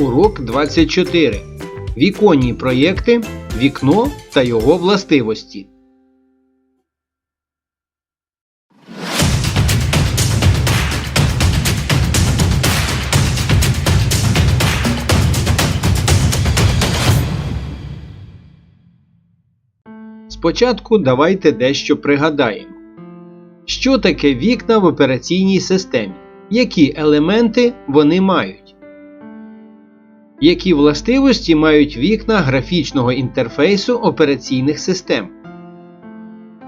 Урок 24. Віконні проєкти, вікно та його властивості. Спочатку давайте дещо пригадаємо. Що таке вікна в операційній системі? Які елементи вони мають? Які властивості мають вікна графічного інтерфейсу операційних систем?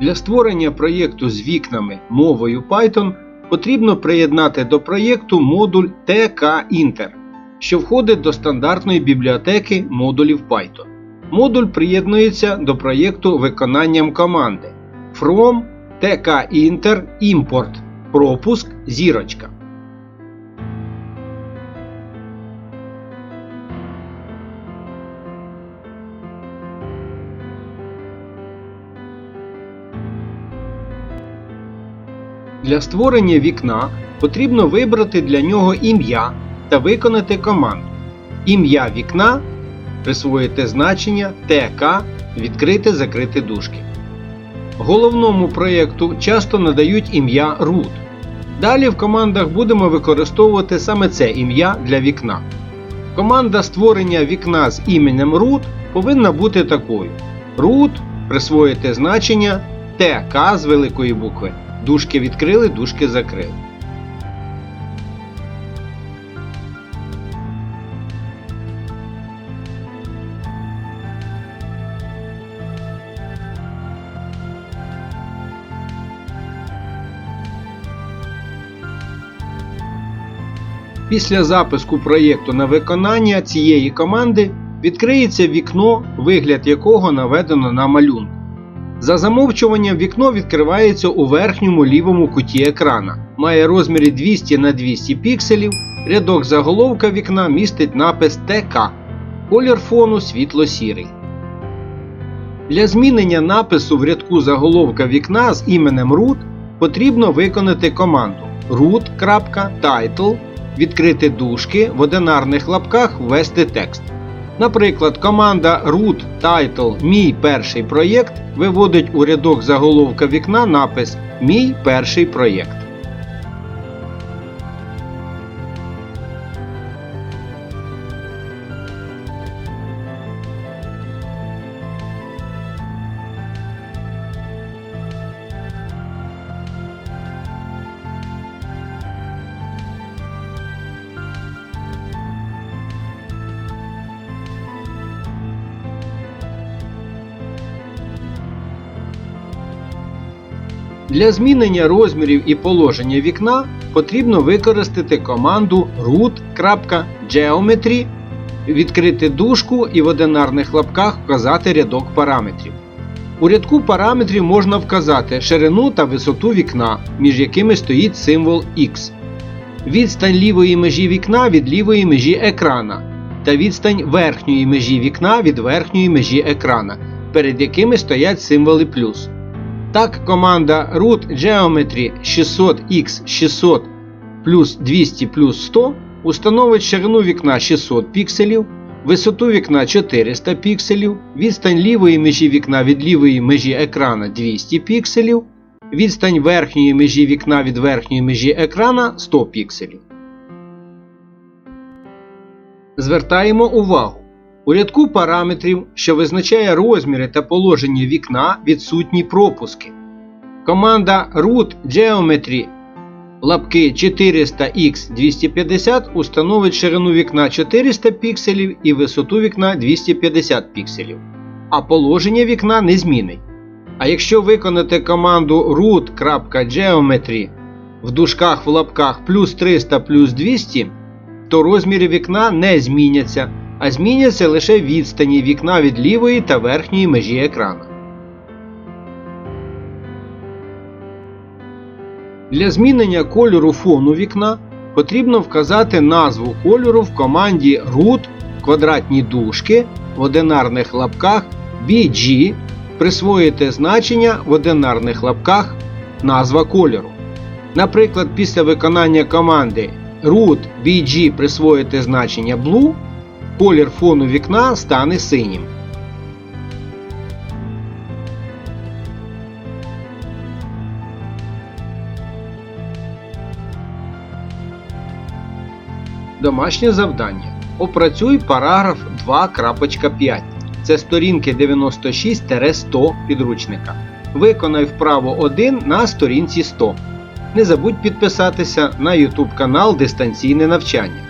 Для створення проєкту з вікнами мовою Python потрібно приєднати до проєкту модуль TK-Inter, що входить до стандартної бібліотеки модулів Python. Модуль приєднується до проєкту виконанням команди From TK-Inter Import пропуск зірочка. Для створення вікна потрібно вибрати для нього ім'я та виконати команду. Ім'я вікна присвоїти значення ТК відкрити закрити дужки. Головному проєкту часто надають ім'я root. Далі в командах будемо використовувати саме це ім'я для вікна. Команда створення вікна з іменем root повинна бути такою: root присвоїти значення ТК з великої букви. Дужки відкрили, дужки закрили. Після запуску проєкту на виконання цієї команди відкриється вікно, вигляд якого наведено на малюнку. За замовчуванням вікно відкривається у верхньому лівому куті екрана. Має розміри 200 на 200 пікселів. Рядок заголовка вікна містить напис ТК. Колір фону світло-сірий. Для змінення напису в рядку заголовка вікна з іменем root потрібно виконати команду root.title відкрити дужки в одинарних лапках ввести текст. Наприклад, команда root title Мій перший проєкт виводить у рядок заголовка вікна напис Мій перший проєкт. Для змінення розмірів і положення вікна потрібно використати команду root.geometry, відкрити дужку і в одинарних лапках вказати рядок параметрів. У рядку параметрів можна вказати ширину та висоту вікна, між якими стоїть символ X, відстань лівої межі вікна від лівої межі екрана та відстань верхньої межі вікна від верхньої межі екрана, перед якими стоять символи плюс. Так, команда root geometry 600x600 плюс 200 плюс 100 установить ширину вікна 600 пікселів, висоту вікна 400 пікселів, відстань лівої межі вікна від лівої межі екрана 200 пікселів, відстань верхньої межі вікна від верхньої межі екрана 100 пікселів. Звертаємо увагу. У рядку параметрів, що визначає розміри та положення вікна, відсутні пропуски. Команда root geometry лапки 400x250 установить ширину вікна 400 пікселів і висоту вікна 250 пікселів, а положення вікна не змінить. А якщо виконати команду root.geometry в дужках в лапках плюс 300 плюс 200, то розміри вікна не зміняться а зміняться лише відстані вікна від лівої та верхньої межі екрана. Для змінення кольору фону вікна потрібно вказати назву кольору в команді root квадратні дужки в одинарних лапках BG, присвоїти значення в одинарних лапках назва кольору. Наприклад, після виконання команди root BG присвоїти значення blue колір фону вікна стане синім. Домашнє завдання. Опрацюй параграф 2.5. Це сторінки 96-100 підручника. Виконай вправо 1 на сторінці 100. Не забудь підписатися на YouTube канал Дистанційне навчання.